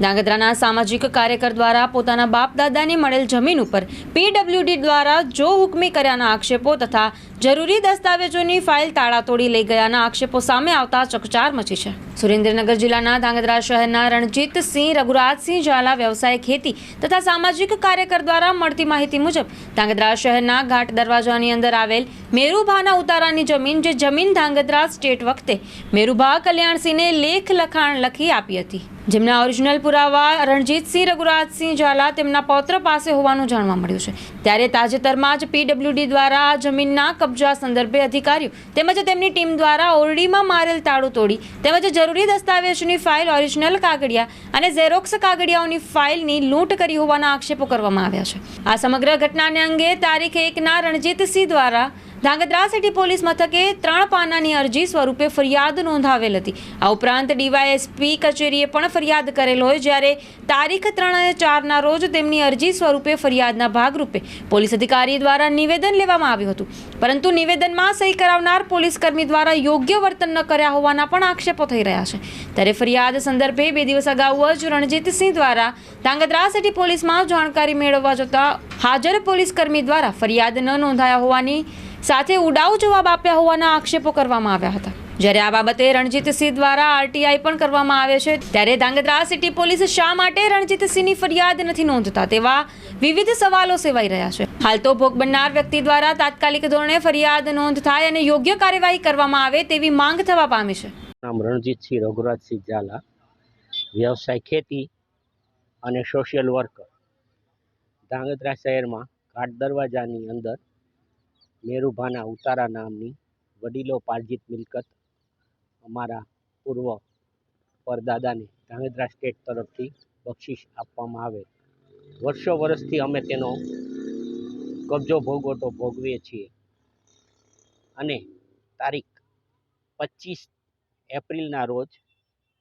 ધાંગધ્રાના સામાજિક કાર્યકર દ્વારા પોતાના બાપ દાદાની મળેલ જમીન ઉપર પીડબ્લ્યુડી દ્વારા જો હુકમી કર્યાના આક્ષેપો તથા જરૂરી દસ્તાવેજોની ફાઇલ તાળાતોડી લઈ ગયાના આક્ષેપો સામે આવતા ચકચાર મચી છે. સુરેન્દ્રનગર જિલ્લાના ધાંગધ્રા શહેરના રણજીતસિંહ રઘુરાજસિંહ ઝાલા વ્યવસાય ખેતી તથા સામાજિક કાર્યકર દ્વારા મળતી માહિતી મુજબ ધાંગધ્રા શહેરના ઘાટ દરવાજાની અંદર આવેલ મેરુભાના ઉતારાની જમીન જે જમીન ધાંગધ્રા સ્ટેટ વખતે મેરુભા કલ્યાણસિંહને લેખ લખાણ લખી આપી હતી. જેમના ઓરિજિનલ પુરાવા રણજીતસિંહ, રઘુરાજસિંહ ઝાલા તેમના પૌત્ર પાસે હોવાનું જાણવા મળ્યું છે. ત્યારે તાજેતરમાં જ પીડબ્લ્યુડી દ્વારા જમીનના કબજા સંદર્ભે અધિકારીઓ તેમજ તેમની ટીમ દ્વારા ઓરડીમાં મારેલ તાળું તોડી તેમજ જરૂરી દસ્તાવેજની ફાઇલ ઓરિજિનલ કાગળિયા અને ઝેરોક્સ કાગળિયાઓની ફાઇલની લૂંટ કરી હોવાના આક્ષેપો કરવામાં આવ્યા છે. આ સમગ્ર ઘટનાને અંગે તારીખ એકના રણજીતસિંહ દ્વારા ધાંગધ્રા સિટી પોલીસ મથકે ત્રણ પાનાની અરજી સ્વરૂપે ફરિયાદ નોંધાવેલ હતી. આ ઉપરાંત ડીવાયએસપી કચેરીએ પણ ફરિયાદ કરેલ હોય જ્યારે તારીખ ત્રણ અને ચારના રોજ તેમની અરજી સ્વરૂપે ફરિયાદના ભાગરૂપે પોલીસ અધિકારી દ્વારા નિવેદન લેવામાં આવ્યું હતું. પરંતુ નિવેદનમાં સહી કરાવનાર પોલીસ કર્મી દ્વારા યોગ્ય વર્તન ન કર્યા હોવાના પણ આક્ષેપો થઈ રહ્યા છે. ત્યારે ફરિયાદ સંદર્ભે બે દિવસ અગાઉ જ રણજીતસિંહ દ્વારા ધાંગધ્રા સિટી પોલીસમાં જાણકારી મેળવવા જતાં હાજર પોલીસ કર્મી દ્વારા ફરિયાદ ન નોંધાયા હોવાની સાથે ઉડાઉ જવાબ આપ્યા હોવાના આક્ષેપો કરવામાં આવ્યા હતા. જ્યારે આ બાબતે રણજીતસિંહ દ્વારા આરટીઆઈ પણ કરવામાં આવે છે, ત્યારે ધાંગધ્રા સિટી પોલીસ શા માટે રણજીતસિંહની ફરિયાદ નથી નોંધતા તેવા વિવિધ સવાલો સેવાઈ રહ્યા છે. હાલ તો ભોગ બનનાર વ્યક્તિ દ્વારા તાત્કાલિક ધોરણે ફરિયાદ નોંધ થાય અને યોગ્ય કાર્યવાહી કરવામાં આવે તેવી માંગ થવા પામી છે. નામ રણજીતસિંહ રઘુરાજસિંહ ઝાલા, વ્યવસાય ખેતી અને સોશિયલ વર્કર ધાંગધ્રા શહેરમાં ઘાટ દરવાજાની અંદર મેરુભાના ઉતારા નામની વડીલો પાર્જિત મિલકત, અમારા પૂર્વ પરદાદાને ધાંગધ્રા સ્ટેટ તરફથી બક્ષિસ આપવામાં આવે. વર્ષો વર્ષથી અમે તેનો કબજો ભોગવટો ભોગવીએ છીએ. અને તારીખ પચીસ એપ્રિલના રોજ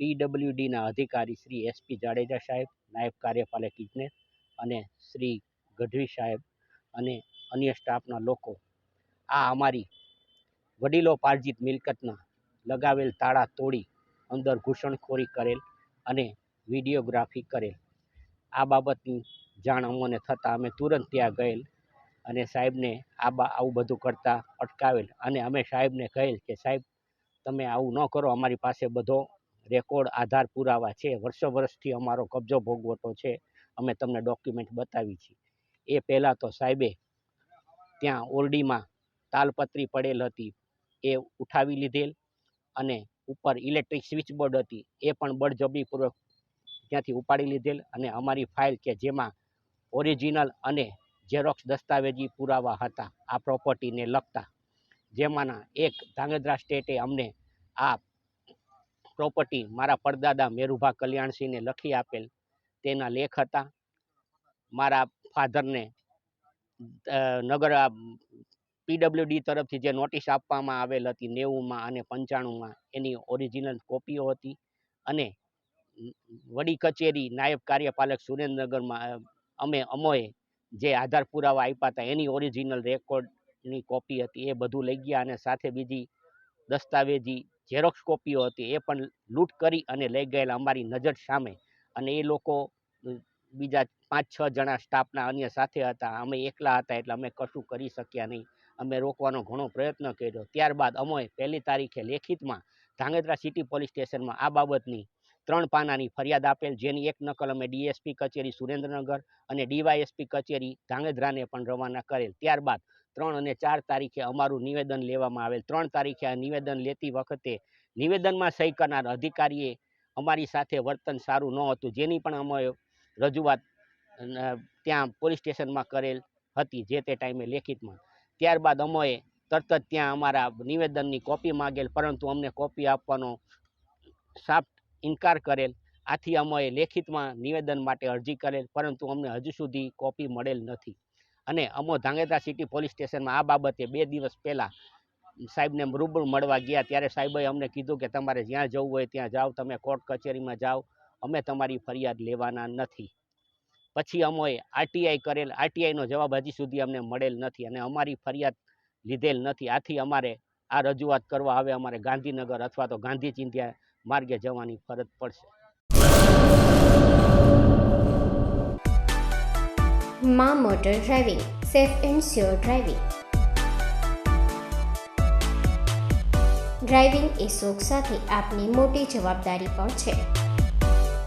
પીડબ્લ્યુડીના અધિકારી શ્રી એસપી જાડેજા સાહેબ, નાયબ કાર્યપાલક ઇજનેર અને શ્રી ગઢવી સાહેબ અને અન્ય સ્ટાફના લોકો આ અમારી વડીલો પાર્જિત મિલકતના લગાવેલ તાળા તોડી અંદર ઘૂસણખોરી કરેલ અને વિડીયોગ્રાફી કરેલ. આ બાબતની જાણ અમને થતાં અમે તુરંત ત્યાં ગયેલ અને સાહેબને આ બા, આવું બધું કરતાં અટકાવેલ અને અમે સાહેબને કહેલ કે, સાહેબ, તમે આવું ન કરો, અમારી પાસે બધો રેકોર્ડ આધાર પુરાવા છે, વર્ષો વર્ષથી અમારો કબજો ભોગવટો છે, અમે તમને ડોક્યુમેન્ટ બતાવી છે એ પહેલાં તો સાહેબે ત્યાં ઓરડીમાં તાલપત્રી પડેલ હતી, એ ઉઠાવી લીધેલ અને ઉપર ઇલેક્ટ્રિક સ્વિચબોર્ડ હતી, એ પણ બળજબરીપૂર્વક ત્યાંથી ઉપાડી લીધેલ અને અમારી ફાઇલ કે જેમાં ઓરિજિનલ અને ઝેરોક્સ દસ્તાવેજી પુરાવા હતા, આ પ્રોપર્ટીને લગતા. જેમાંના એક ધાંગધ્રા સ્ટેટે અમને આ પ્રોપર્ટી મારા પરદાદા મેરુભા કલ્યાણસિંહને લખી આપેલ, તેના લેખ હતા. મારા ફાધરને નગર પીડબ્લ્યુડી તરફથી જે નોટિસ આપવામાં આવેલ હતી નેવુંમાં અને પંચાણુંમાં, એની ઓરિજિનલ કોપીઓ હતી. અને વડી કચેરી નાયબ કાર્યપાલક સુરેન્દ્રનગરમાં અમે અમોએ જે આધાર પુરાવા આપ્યા હતા, એની ઓરિજિનલ રેકોર્ડની કોપી હતી. એ બધું લઈ ગયા અને સાથે બીજી દસ્તાવેજી ઝેરોક્ષ કોપીઓ હતી. એ પણ લૂંટ કરી અને લઈ ગયેલા અમારી નજર સામે. અને એ લોકો બીજા પાંચ છ જણા સ્ટાફના અન્ય સાથે હતા. અમે એકલા હતા એટલે અમે કશું કરી શક્યા નહીં. અમે રોકવાનો ઘણો પ્રયત્ન કર્યો. ત્યારબાદ અમે પહેલી તારીખે લેખિતમાં ધાંગધ્રા સિટી પોલીસ સ્ટેશનમાં આ બાબતની ત્રણ પાનાની ફરિયાદ આપેલ, જેની એક નકલ અમે ડીએસપી કચેરી સુરેન્દ્રનગર અને ડીવાયએસપી કચેરી ધાંગધ્રાને પણ રવાના કરેલ. ત્યારબાદ ત્રણ અને ચાર તારીખે અમારું નિવેદન લેવામાં આવેલ. ત્રણ તારીખે આ નિવેદન લેતી વખતે નિવેદનમાં સહી કરનાર અધિકારીએ અમારી સાથે વર્તન સારું ન હતું, જેની પણ અમે રજૂઆત ત્યાં પોલીસ સ્ટેશનમાં કરેલ હતી, જે તે ટાઈમે લેખિતમાં ત્યારબાદ અમોએ તરત જ ત્યાં અમારા નિવેદનની કોપી માગેલ, પરંતુ અમને કોપી આપવાનો સાફ ઇનકાર કરેલ. આથી અમોએ લેખિતમાં નિવેદન માટે અરજી કરેલ, પરંતુ અમને હજુ સુધી કોપી મળેલ નથી. અને અમો ધાંગેધ્રા સિટી પોલીસ સ્ટેશનમાં આ બાબતે બે દિવસ પહેલાં સાહેબને રૂબરૂ મળવા ગયા. ત્યારે સાહેબે અમને કીધું કે તમારે જ્યાં જવું હોય ત્યાં જાઓ, તમે કોર્ટ કચેરીમાં જાઓ. અમે તમારી ફરિયાદ લેવાના નથી. પછી અમોએ આરટીઆઈ કરેલ, આરટીઆઈનો જવાબ હજી સુધી અમને મળેલ નથી અને અમારી ફરિયાદ લીધેલ નથી. આથી અમારે આ રજૂઆત કરવા હવે અમારે ગાંધીનગર અથવા તો ગાંધી ચિંધ્યા માર્ગે જવાની ફરજ પડશે. મા motor driving, safe and sure driving. Driving એ શોખ સાથે આપની મોટી જવાબદારી પણ છે.